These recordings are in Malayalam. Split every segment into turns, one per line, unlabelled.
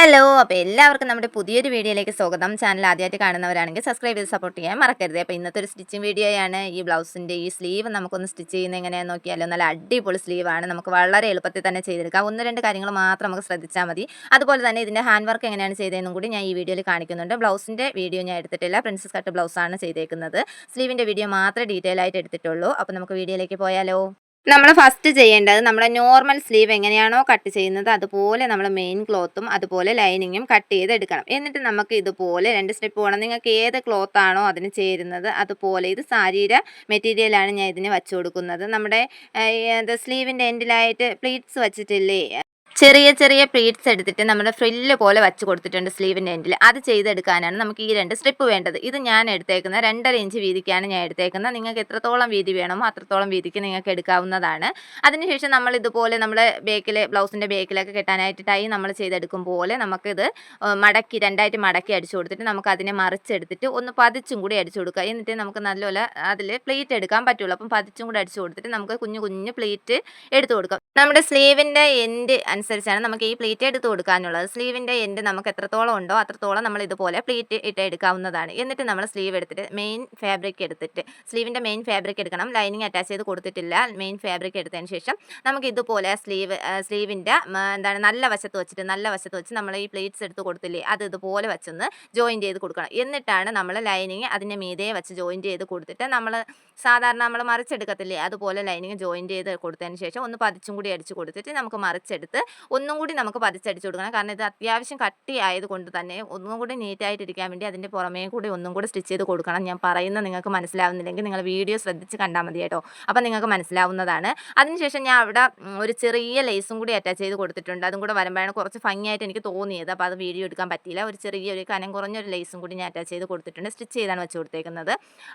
ഹലോ അപ്പോൾ എല്ലാവർക്കും നമ്മുടെ പുതിയൊരു വീഡിയോയിലേക്ക് സ്വാഗതം. ചാനൽ ആദ്യമായിട്ട് കാണുന്നവരാണെങ്കിൽ സബ്സ്ക്രൈബ് ചെയ്ത് സപ്പോർട്ട് ചെയ്യാൻ മറക്കരുത്. അപ്പോൾ ഇന്നത്തെ ഒരു സ്റ്റിച്ചിങ് വീഡിയോയാണ് ഈ ബ്ലൗസിന്റെ ഈ സ്ലീവ് നമുക്കൊന്ന് സ്റ്റിച്ച് ചെയ്യുന്ന എങ്ങനെയാണെന്ന് നോക്കിയാലോ നല്ല അടിപൊളി സ്ലീവാണ് നമുക്ക് വളരെ എളുപ്പത്തിൽ തന്നെ ചെയ്തെടുക്കാം. ഒന്ന് രണ്ട് കാര്യങ്ങൾ മാത്രം നമുക്ക് ശ്രദ്ധിച്ചാൽ മതി. അതുപോലെ തന്നെ ഇതിന്റെ ഹാൻഡ് വർക്ക് എങ്ങനെയാണ് ചെയ്തതെന്നും കൂടി ഞാൻ ഈ വീഡിയോയിൽ കാണിക്കുന്നുണ്ട്. ബ്ലൗസിന്റെ വീഡിയോ ഞാൻ എടുത്തിട്ടില്ല. പ്രിൻസസ് കട്ട് ബ്ലൗസാണ് ചെയ്തേക്കുന്നത്. സ്ലീവിന്റെ വീഡിയോ മാത്രമേ ഡീറ്റെയിൽ ആയിട്ട് എടുത്തിട്ടുള്ളൂ. അപ്പോൾ നമുക്ക് വീഡിയോയിലേക്ക് പോയാലോ. നമ്മൾ ഫസ്റ്റ് ചെയ്യേണ്ടത് നമ്മുടെ നോർമൽ സ്ലീവ് എങ്ങനെയാണോ കട്ട് ചെയ്യുന്നത് അതുപോലെ നമ്മൾ മെയിൻ ക്ലോത്തും അതുപോലെ ലൈനിങ്ങും കട്ട് ചെയ്തെടുക്കണം എന്നിട്ട് നമുക്ക് ഇതുപോലെ രണ്ട് സ്റ്റെപ്പ് പോകണം നിങ്ങൾക്ക് ഏത് ക്ലോത്ത് ആണോ അതിന് ചേരുന്നത് അതുപോലെ ഇത് സാരിയുടെ മെറ്റീരിയലാണ് ഞാൻ ഇതിന് വച്ചു കൊടുക്കുന്നത്. നമ്മുടെ സ്ലീവിന്റെ എൻഡിലായിട്ട് പ്ലീറ്റ്സ് വച്ചിട്ടില്ലേ? ചെറിയ ചെറിയ പ്ലീറ്റ്സ് എടുത്തിട്ട് നമ്മുടെ ഫ്രില്ല് പോലെ വച്ച് കൊടുത്തിട്ടുണ്ട് സ്ലീവിന്റെ എൻഡിൽ അത് ചെയ്തെടുക്കാനാണ് നമുക്ക് ഈ രണ്ട് സ്ട്രിപ്പ് വേണ്ടത്. ഇത് ഞാൻ എടുത്തേക്കുന്ന രണ്ടര ഇഞ്ച് വീതിക്കാണ് ഞാൻ എടുത്തേക്കുന്നത്. നിങ്ങൾക്ക് എത്രത്തോളം വീതി വേണമോ അത്രത്തോളം വീതിക്ക് നിങ്ങൾക്ക് എടുക്കാവുന്നതാണ്. അതിനുശേഷം നമ്മൾ ഇതുപോലെ നമ്മുടെ ബേക്കിൽ ബ്ലൗസിന്റെ ബേക്കിലൊക്കെ കെട്ടാനായിട്ട് ടൈ നമ്മൾ ചെയ്തെടുക്കും പോലെ നമുക്കിത് മടക്കി രണ്ടായിട്ട് മടക്കി അടിച്ചു കൊടുത്തിട്ട് നമുക്ക് അതിനെ മറിച്ചെടുത്തിട്ട് ഒന്ന് പതിച്ചും കൂടി അടിച്ചു കൊടുക്കുക. എന്നിട്ട് നമുക്ക് നല്ലപോലെ അതിൽ പ്ലേറ്റ് എടുക്കാൻ പറ്റുള്ളൂ. അപ്പം പതിച്ചും കൂടി അടിച്ചു കൊടുത്തിട്ട് നമുക്ക് കുഞ്ഞു കുഞ്ഞു പ്ലേറ്റ് എടുത്തു കൊടുക്കാം. നമ്മുടെ സ്ലീവിന്റെ എൻഡ് അനുസരിച്ചാണ് നമുക്ക് ഈ പ്ലീറ്റ് എടുത്ത് കൊടുക്കാനുള്ളത്. സ്ലീവിന്റെ എൻഡ് നമുക്ക് എത്രത്തോളം ഉണ്ടോ അത്രത്തോളം നമ്മൾ ഇതുപോലെ പ്ലീറ്റ് ഇട്ട് എടുക്കാവുന്നതാണ്. എന്നിട്ട് നമ്മൾ സ്ലീവ് എടുത്തിട്ട് മെയിൻ ഫാബ്രിക് എടുത്തിട്ട് സ്ലീവിന്റെ മെയിൻ ഫാബ്രിക് എടുക്കണം. ലൈനിങ് അറ്റാച്ച് ചെയ്ത് കൊടുത്തിട്ടില്ല. മെയിൻ ഫാബ്രിക് എടുത്തതിന് ശേഷം നമുക്ക് ഇതുപോലെ സ്ലീവ് സ്ലീവിന്റെ എന്താണ് നല്ല വശത്ത് വെച്ചിട്ട് നല്ല വശത്ത് വെച്ച് നമ്മൾ ഈ പ്ലീറ്റ്സ് എടുത്ത് കൊടുത്തില്ലേ അത് ഇതുപോലെ വെച്ചൊന്ന് ജോയിൻ ചെയ്ത് കൊടുക്കണം. എന്നിട്ടാണ് നമ്മൾ ലൈനിങ് അതിന്റെ മീതേ വെച്ച് ജോയിൻ ചെയ്ത് കൊടുത്തിട്ട് നമ്മൾ സാധാരണ നമ്മൾ മറിച്ചെടുക്കത്തില്ലേ അതുപോലെ ലൈനിങ് ജോയിൻ ചെയ്ത് കൊടുത്തതിന് ശേഷം ഒന്ന് പതിച്ചും കൂടി അടിച്ച് കൊടുത്തിട്ട് നമുക്ക് മറിച്ചെടുത്ത് ഒന്നും കൂടി നമുക്ക് പതിച്ചടിച്ചു കൊടുക്കണം. കാരണം ഇത് അത്യാവശ്യം കട്ടി ആയതുകൊണ്ട് തന്നെ ഒന്നും കൂടി നീറ്റായിട്ടിരിക്കാൻ വേണ്ടി അതിന്റെ പുറമേ കൂടി ഒന്നും കൂടി സ്റ്റിച്ച് ചെയ്ത് കൊടുക്കണം. ഞാൻ പറയുന്നത് നിങ്ങൾക്ക് മനസ്സിലാവുന്നില്ലെങ്കിൽ നിങ്ങൾ വീഡിയോ ശ്രദ്ധിച്ച് കണ്ടാൽ മതി കേട്ടോ. അപ്പം നിങ്ങൾക്ക് മനസ്സിലാവുന്നതാണ്. അതിനുശേഷം ഞാൻ അവിടെ ഒരു ചെറിയ ലേസും കൂടി അറ്റാച്ച് ചെയ്ത് കൊടുത്തിട്ടുണ്ട്. അതും കൂടെ വരുമ്പോഴാണ് കുറച്ച് ഭംഗിയായിട്ട് എനിക്ക് തോന്നിയത്. അപ്പോൾ അത് വീഡിയോ എടുക്കാൻ പറ്റിയില്ല. ഒരു ചെറിയ ഒരു കനം കുറഞ്ഞൊരു ലേസും കൂടി ഞാൻ അറ്റാച്ച് ചെയ്ത് കൊടുത്തിട്ടുണ്ട്. സ്റ്റിച്ച് ചെയ്താണ് വെച്ച് കൊടുത്തേക്കുന്നത്.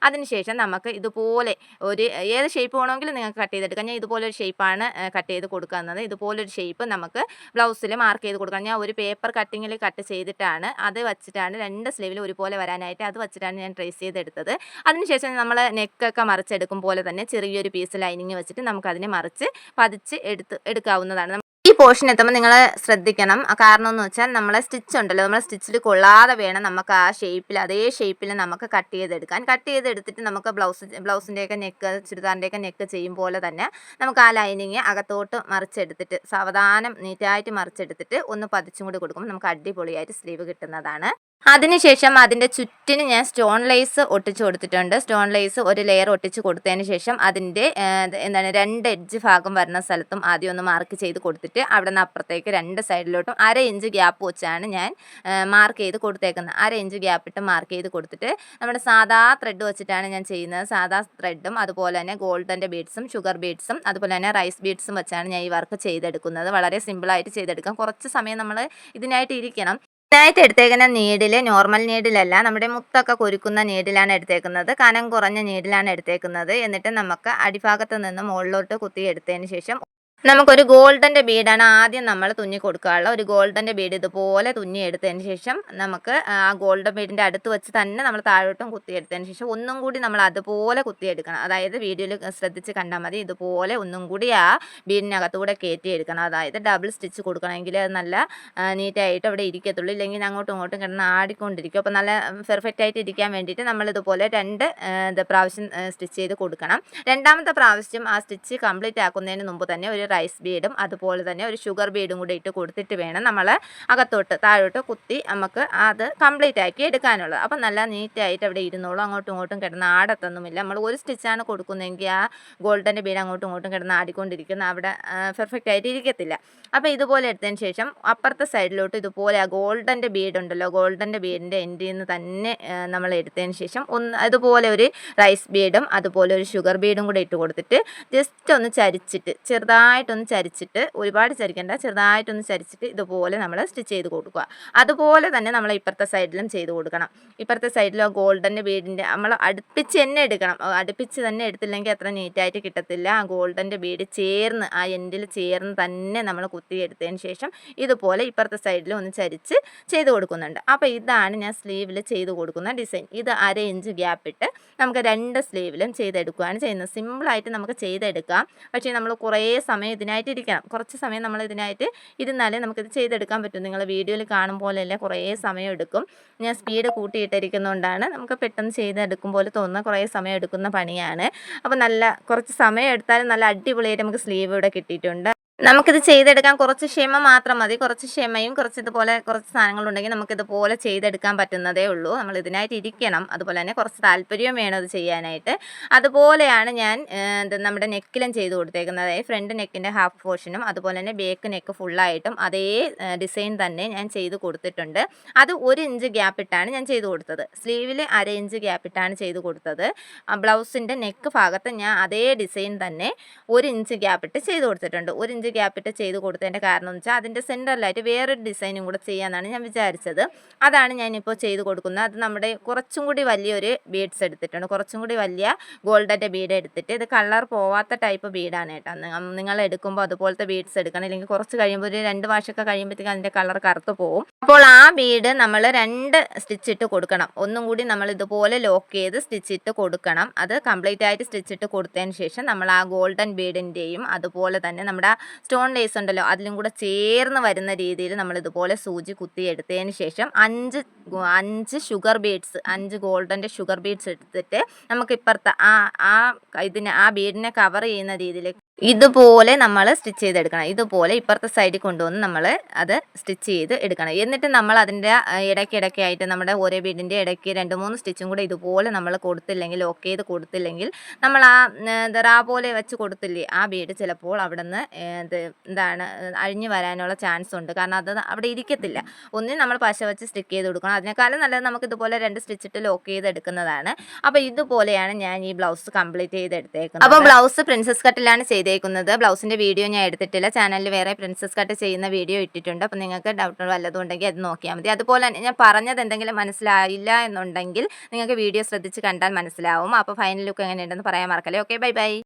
അതിനുശേഷം നമുക്ക് ഇതുപോലെ ഒരു ഏത് ഷേപ്പ് വേണമെങ്കിലും നിങ്ങൾക്ക് കട്ട് ചെയ്തെടുക്കാം. ഞാൻ ഇതുപോലെ ഒരു ഷേപ്പാണ് കട്ട് ചെയ്ത് കൊടുക്കുന്നത്. ഇതുപോലൊരു ഷേപ്പ് നമുക്ക് ബ്ലൗസിൽ മാർക്ക് ചെയ്ത് കൊടുക്കാം. ഞാൻ ഒരു പേപ്പർ കട്ടിങ്ങിൽ കട്ട് ചെയ്തിട്ടാണ് അത് വെച്ചിട്ടാണ് രണ്ട് സ്ലീവിൽ ഒരുപോലെ വരാനായിട്ട് അത് വെച്ചിട്ടാണ് ഞാൻ ട്രേസ് ചെയ്തെടുത്തത്. അതിനുശേഷം നമ്മൾ നെക്കൊക്കെ മറിച്ചെടുക്കും പോലെ തന്നെ ചെറിയൊരു പീസ് ലൈനിങ് വെച്ചിട്ട് നമുക്കതിനെ മറിച്ച് പതിച്ച് എടുത്ത് എടുക്കാവുന്നതാണ്. പോർഷൻ എത്തുമ്പോൾ നിങ്ങൾ ശ്രദ്ധിക്കണം. കാരണം എന്ന് വെച്ചാൽ നമ്മളെ സ്റ്റിച്ച് ഉണ്ടല്ലോ നമ്മൾ സ്റ്റിച്ചിൽ കൊള്ളാതെ വേണം നമുക്ക് ആ ഷേപ്പിൽ അതേ ഷേപ്പിൽ നമുക്ക് കട്ട് ചെയ്തെടുക്കാൻ. കട്ട് ചെയ്തെടുത്തിട്ട് നമുക്ക് ബ്ലൗസ് ബ്ലൗസിന്റെയൊക്കെ നെക്ക് ചുരിദാറിന്റെയൊക്കെ നെക്ക് ചെയ്യും പോലെ തന്നെ നമുക്ക് ആ ലൈനിങ് അകത്തോട്ട് മറിച്ചെടുത്തിട്ട് സാവധാനം നീറ്റായിട്ട് മറിച്ചെടുത്തിട്ട് ഒന്ന് പതിച്ചും കൂടി കൊടുക്കുമ്പോൾ നമുക്ക് അടിപൊളിയായിട്ട് സ്ലീവ് കിട്ടുന്നതാണ്. അതിനുശേഷം അതിന്റെ ചുറ്റിന് ഞാൻ സ്റ്റോൺ ലേസ് ഒട്ടിച്ചു കൊടുത്തിട്ടുണ്ട്. സ്റ്റോൺ ലേസ് ഒരു ലെയർ ഒട്ടിച്ച് കൊടുത്തതിന് ശേഷം അതിന്റെ എന്താണ് രണ്ട് എഡ്ജ് ഭാഗം വരുന്ന സ്ഥലത്തും ആദ്യം ഒന്ന് മാർക്ക് ചെയ്ത് കൊടുത്തിട്ട് അവിടെ നിന്ന് അപ്പുറത്തേക്ക് രണ്ട് സൈഡിലോട്ടും അര ഇഞ്ച് ഗ്യാപ്പ് വെച്ചാണ് ഞാൻ മാർക്ക് ചെയ്ത് കൊടുത്തേക്കുന്നത്. അര ഇഞ്ച് ഗ്യാപ്പ് ഇട്ട് മാർക്ക് ചെയ്ത് കൊടുത്തിട്ട് നമ്മുടെ സാധാ ത്രെഡ് വെച്ചിട്ടാണ് ഞാൻ ചെയ്യുന്നത്. സാധാ ത്രെഡും അതുപോലെ തന്നെ ഗോൾഡന്റെ ബീഡ്സും ഷുഗർ ബീഡ്സും അതുപോലെ തന്നെ റൈസ് ബീഡ്സും വെച്ചാണ് ഞാൻ ഈ വർക്ക് ചെയ്തെടുക്കുന്നത്. വളരെ സിമ്പിളായിട്ട് ചെയ്തെടുക്കാം. കുറച്ച് സമയം നമ്മൾ ഇതിനായിട്ട് ഇരിക്കണം. ഇതിനായിട്ട് എടുത്തേക്കുന്ന നീഡിൽ നോർമൽ നീഡിലല്ല നമ്മുടെ മുത്തൊക്കെ കൊരുക്കുന്ന നീഡിലാണ് എടുത്തേക്കുന്നത് കനം കുറഞ്ഞ നീഡിലാണ് എടുത്തേക്കുന്നത്. എന്നിട്ട് നമുക്ക് അടിഭാഗത്ത് നിന്ന് മുകളിലോട്ട് കുത്തി എടുത്തതിന് ശേഷം നമുക്കൊരു ഗോൾഡന്റെ ബീഡാണ് ആദ്യം നമ്മൾ തുന്നി കൊടുക്കാനുള്ള ഒരു ഗോൾഡന്റെ ബീഡ് ഇതുപോലെ തുന്നി എടുത്തതിന് ശേഷം നമുക്ക് ആ ഗോൾഡൻ ബീഡിന്റെ അടുത്ത് വെച്ച് തന്നെ നമ്മൾ താഴോട്ടും കുത്തിയെടുത്തതിന് ശേഷം ഒന്നും കൂടി നമ്മൾ അതുപോലെ കുത്തിയെടുക്കണം അതായത് വീഡിയോയിൽ ശ്രദ്ധിച്ച് കണ്ടാൽ മതി ഇതുപോലെ ഒന്നും കൂടി ആ ബീഡിനകത്തൂടെ കയറ്റിയെടുക്കണം അതായത് ഡബിൾ സ്റ്റിച്ച് കൊടുക്കണമെങ്കിൽ അത് നല്ല നീറ്റായിട്ട് അവിടെ ഇരിക്കത്തുള്ളൂ. ഇല്ലെങ്കിൽ അങ്ങോട്ടും ഇങ്ങോട്ടും കിടന്ന് ആടിക്കൊണ്ടിരിക്കും. അപ്പോൾ നല്ല പെർഫെക്റ്റ് ആയിട്ട് ഇരിക്കാൻ വേണ്ടിയിട്ട് നമ്മൾ ഇതുപോലെ രണ്ട് പ്രാവശ്യം സ്റ്റിച്ച് ചെയ്ത് കൊടുക്കണം. രണ്ടാമത്തെ പ്രാവശ്യം ആ സ്റ്റിച്ച് കംപ്ലീറ്റ് ആക്കുന്നതിന് മുമ്പ് തന്നെ ഒരു റൈസ് ബീഡും അതുപോലെ തന്നെ ഒരു ഷുഗർ ബീഡും കൂടി ഇട്ട് കൊടുത്തിട്ട് വേണം നമ്മൾ അകത്തോട്ട് താഴോട്ട് കുത്തി നമുക്ക് അത് കംപ്ലീറ്റ് ആക്കി എടുക്കാനുള്ളത്. അപ്പം നല്ല നീറ്റായിട്ട് അവിടെ ഇരുന്നോളും അങ്ങോട്ടും ഇങ്ങോട്ടും കിടന്ന് ആടത്തൊന്നുമില്ല. നമ്മൾ ഒരു സ്റ്റിച്ചാണ് കൊടുക്കുന്നതെങ്കിൽ ആ ഗോൾഡന്റെ ബീഡ് അങ്ങോട്ടും ഇങ്ങോട്ടും കിടന്ന് ആടിക്കൊണ്ടിരിക്കുന്ന അവിടെ പെർഫെക്റ്റ് ആയിട്ട് ഇരിക്കത്തില്ല. അപ്പോൾ ഇതുപോലെ എടുത്തതിന് ശേഷം അപ്പുറത്തെ സൈഡിലോട്ട് ഇതുപോലെ ആ ഗോൾഡന്റെ ബീഡ് ഉണ്ടല്ലോ ഗോൾഡന്റെ ബീഡിന്റെ എൻഡിൽ നിന്ന് തന്നെ നമ്മൾ എടുത്തതിന് ശേഷം ഒന്ന് അതുപോലെ ഒരു റൈസ് ബീഡും അതുപോലെ ഒരു ഷുഗർ ബീഡും കൂടെ ഇട്ട് കൊടുത്തിട്ട് ജസ്റ്റ് ഒന്ന് ചരിച്ചിട്ട് ചെറുതായിട്ട് ചെറുതായിട്ടൊന്ന് ചരിച്ചിട്ട് ഒരുപാട് ചരിക്കേണ്ട ചെറുതായിട്ടൊന്ന് ചരിച്ചിട്ട് ഇതുപോലെ നമ്മൾ സ്റ്റിച്ച് ചെയ്ത് കൊടുക്കുക. അതുപോലെ തന്നെ നമ്മൾ ഇപ്പുറത്തെ സൈഡിലും ചെയ്ത് കൊടുക്കണം. ഇപ്പുറത്തെ സൈഡിലോ ഗോൾഡന്റെ ബീഡിന്റെ നമ്മൾ അടുപ്പിച്ച് തന്നെ എടുക്കണം. അടുപ്പിച്ച് തന്നെ എടുത്തില്ലെങ്കിൽ അത്ര നീറ്റായിട്ട് കിട്ടത്തില്ല. ആ ഗോൾഡന്റെ ബീഡ് ചേർന്ന് ആ എൻഡിൽ ചേർന്ന് തന്നെ നമ്മൾ കുത്തി കുത്തിയെടുത്തതിന് ശേഷം ഇതുപോലെ ഇപ്പുറത്തെ സൈഡിലും ഒന്ന് ചരിച്ച് ചെയ്ത് കൊടുക്കുന്നുണ്ട്. അപ്പോൾ ഇതാണ് ഞാൻ സ്ലീവിൽ ചെയ്ത് കൊടുക്കുന്ന ഡിസൈൻ. ഇത് അര ഇഞ്ച് ഗ്യാപ്പ് ഇട്ട് നമുക്ക് രണ്ട് സ്ലീവിലും ചെയ്തെടുക്കുകയാണ് ചെയ്യുന്നത്. സിമ്പിളായിട്ട് നമുക്ക് ചെയ്തെടുക്കാം. പക്ഷേ നമ്മൾ കുറേ സമയം സമയം ഇതിനായിട്ട് ഇരിക്കണം കുറച്ച് സമയം നമ്മൾ ഇതിനായിട്ട് ഇരുന്നാലേ നമുക്കിത് ചെയ്തെടുക്കാൻ പറ്റും. നിങ്ങൾ വീഡിയോയിൽ കാണും പോലെയല്ല കുറേ സമയം എടുക്കും. ഞാൻ സ്പീഡ് കൂട്ടിയിട്ടിരിക്കുന്നതുകൊണ്ടാണ് നമുക്ക് പെട്ടെന്ന് ചെയ്തെടുക്കും പോലെ തോന്നുന്ന കുറേ സമയം എടുക്കുന്ന പണിയാണ്. അപ്പോൾ നല്ല കുറച്ച് സമയം എടുത്താലും നല്ല അടിപൊളിയായിട്ട് നമുക്ക് സ്ലീവ് ഇവിടെ കിട്ടിയിട്ടുണ്ട്. നമുക്കിത് ചെയ്തെടുക്കാൻ കുറച്ച് ക്ഷമ മാത്രം മതി. കുറച്ച് ക്ഷമയും കുറച്ച് ഇതുപോലെ കുറച്ച് സാധനങ്ങളുണ്ടെങ്കിൽ നമുക്കിതുപോലെ ചെയ്തെടുക്കാൻ പറ്റുന്നതേ ഉള്ളൂ. നമ്മൾ ഇതിനായിട്ട് ഇരിക്കണം. അതുപോലെ തന്നെ കുറച്ച് താല്പര്യവും വേണം ഇത് ചെയ്യാനായിട്ട്. അതുപോലെയാണ് ഞാൻ ഇത് നമ്മുടെ നെക്കിലും ചെയ്ത് കൊടുത്തേക്കുന്നത്. ഫ്രണ്ട് നെക്കിന്റെ ഹാഫ് പോർഷനും അതുപോലെ തന്നെ ബേക്ക് നെക്ക് ഫുള്ളായിട്ടും അതേ ഡിസൈൻ തന്നെ ഞാൻ ചെയ്ത് കൊടുത്തിട്ടുണ്ട്. അത് ഒരു ഇഞ്ച് ഗ്യാപ്പ് ഇട്ടാണ് ഞാൻ ചെയ്ത് കൊടുത്തത്. സ്ലീവിൽ അര ഇഞ്ച് ഗ്യാപ്പ് ഇട്ടാണ് ചെയ്ത് കൊടുത്തത്. ബ്ലൗസിന്റെ നെക്ക് ഭാഗത്ത് ഞാൻ അതേ ഡിസൈൻ തന്നെ ഒരു ഇഞ്ച് ഗ്യാപ്പ് ഇട്ട് ചെയ്ത് കൊടുത്തിട്ടുണ്ട്. ഒരു ഇഞ്ച് ഗ്യാപ്പ് ഇട്ട് ചെയ്ത് കൊടുത്തതിന്റെ കാരണം എന്ന് വെച്ചാൽ അതിന്റെ സെന്ററിലായിട്ട് വേറൊരു ഡിസൈനും കൂടെ ചെയ്യാമെന്നാണ് ഞാൻ വിചാരിച്ചത്. അതാണ് ഞാനിപ്പോൾ ചെയ്ത് കൊടുക്കുന്നത്. അത് നമ്മുടെ കുറച്ചും കൂടി വലിയൊരു ബീഡ്സ് എടുത്തിട്ടുണ്ട്. കുറച്ചും കൂടി വലിയ ഗോൾഡന്റെ ബീഡ് എടുത്തിട്ട് ഇത് കളർ പോവാത്ത ടൈപ്പ് ബീഡാണ് കേട്ടോ. നിങ്ങൾ എടുക്കുമ്പോൾ അതുപോലത്തെ ബീഡ്സ് എടുക്കണം. അല്ലെങ്കിൽ കുറച്ച് കഴിയുമ്പോൾ ഒരു രണ്ട് വാഷൊക്കെ കഴിയുമ്പോഴത്തേക്കും അതിന്റെ കളർ കറുത്ത് പോകും അപ്പോൾ ആ ബീഡ് നമ്മൾ രണ്ട് സ്റ്റിച്ച് ഇട്ട് കൊടുക്കണം. ഒന്നും കൂടി നമ്മൾ ഇതുപോലെ ലോക്ക് ചെയ്ത് സ്റ്റിച്ച് ഇട്ട് കൊടുക്കണം. അത് കംപ്ലീറ്റ് ആയിട്ട് സ്റ്റിച്ച് ഇട്ട് കൊടുത്തതിന് ശേഷം നമ്മൾ ആ ഗോൾഡൻ ബീഡിന്റെയും അതുപോലെ തന്നെ നമ്മുടെ സ്റ്റോൺ ലേസ് ഉണ്ടല്ലോ അതിലും കൂടെ ചേർന്ന് വരുന്ന രീതിയിൽ നമ്മൾ ഇതുപോലെ സൂചി കുത്തി എടുത്തതിന് ശേഷം അഞ്ച് അഞ്ച് ഷുഗർ ബീഡ്സ് അഞ്ച് ഗോൾഡന്റെ ഷുഗർ ബീഡ്സ് എടുത്തിട്ട് നമുക്ക് ഇപ്പുറത്തെ ആ ആ ഇതിനെ ആ ബീഡിനെ കവർ ചെയ്യുന്ന രീതിയിൽ ഇതുപോലെ നമ്മൾ സ്റ്റിച്ച് ചെയ്തെടുക്കണം. ഇതുപോലെ ഇപ്പുറത്തെ സൈഡിൽ കൊണ്ടുവന്ന് നമ്മൾ അത് സ്റ്റിച്ച് ചെയ്ത് എടുക്കണം. എന്നിട്ട് നമ്മൾ അതിന്റെ ഇടയ്ക്കിടയ്ക്കായിട്ട് നമ്മുടെ ഓരോ ബീഡിന്റെ ഇടയ്ക്ക് രണ്ട് മൂന്ന് സ്റ്റിച്ചും കൂടെ ഇതുപോലെ നമ്മൾ കൊടുത്തില്ലെങ്കിൽ ഓക്കെ ചെയ്ത് കൊടുത്തില്ലെങ്കിൽ നമ്മൾ ആ ദറാ പോലെ വെച്ച് കൊടുത്തില്ലേ ആ വീട് ചിലപ്പോൾ അവിടെ നിന്ന് എന്താണ് അഴിഞ്ഞു വരാനുള്ള ചാൻസ് ഉണ്ട്. കാരണം അത് അവിടെ ഇരിക്കത്തില്ല. ഒന്നിനും നമ്മൾ പശ വെച്ച് സ്റ്റിക്ക് ചെയ്ത് കൊടുക്കണം. അതിനേക്കാളും നല്ലത് നമുക്ക് ഇതുപോലെ രണ്ട് സ്റ്റിച്ചിട്ട് ലോക്ക് ചെയ്ത് എടുക്കുന്നതാണ്. അപ്പോൾ ഇതുപോലെയാണ് ഞാൻ ഈ ബ്ലൗസ് കംപ്ലീറ്റ് ചെയ്ത് എടുത്തേക്കുന്നത് അപ്പോൾ ബ്ലൗസ് പ്രിൻസസ് കട്ടിലാണ് ചെയ്തേക്കുന്നത്. ബ്ലൗസിന്റെ വീഡിയോ ഞാൻ എടുത്തിട്ടില്ല. ചാനലിൽ വേറെ പ്രിൻസസ് കട്ട് ചെയ്യുന്ന വീഡിയോ ഇട്ടിട്ടുണ്ട്. അപ്പോൾ നിങ്ങൾക്ക് ഡൗട്ട് വല്ലതും ഉണ്ടെങ്കിൽ അത് നോക്കിയാൽ മതി. അതുപോലെ തന്നെ ഞാൻ പറഞ്ഞത് എന്തെങ്കിലും മനസ്സിലായില്ല എന്നുണ്ടെങ്കിൽ നിങ്ങൾക്ക് വീഡിയോ ശ്രദ്ധിച്ച് കണ്ടാൽ മനസ്സിലാവും. അപ്പോൾ ഫൈനൽ ലുക്ക് എങ്ങനെയുണ്ടെന്ന് പറയാൻ മറക്കല്ലേ. Okay bye bye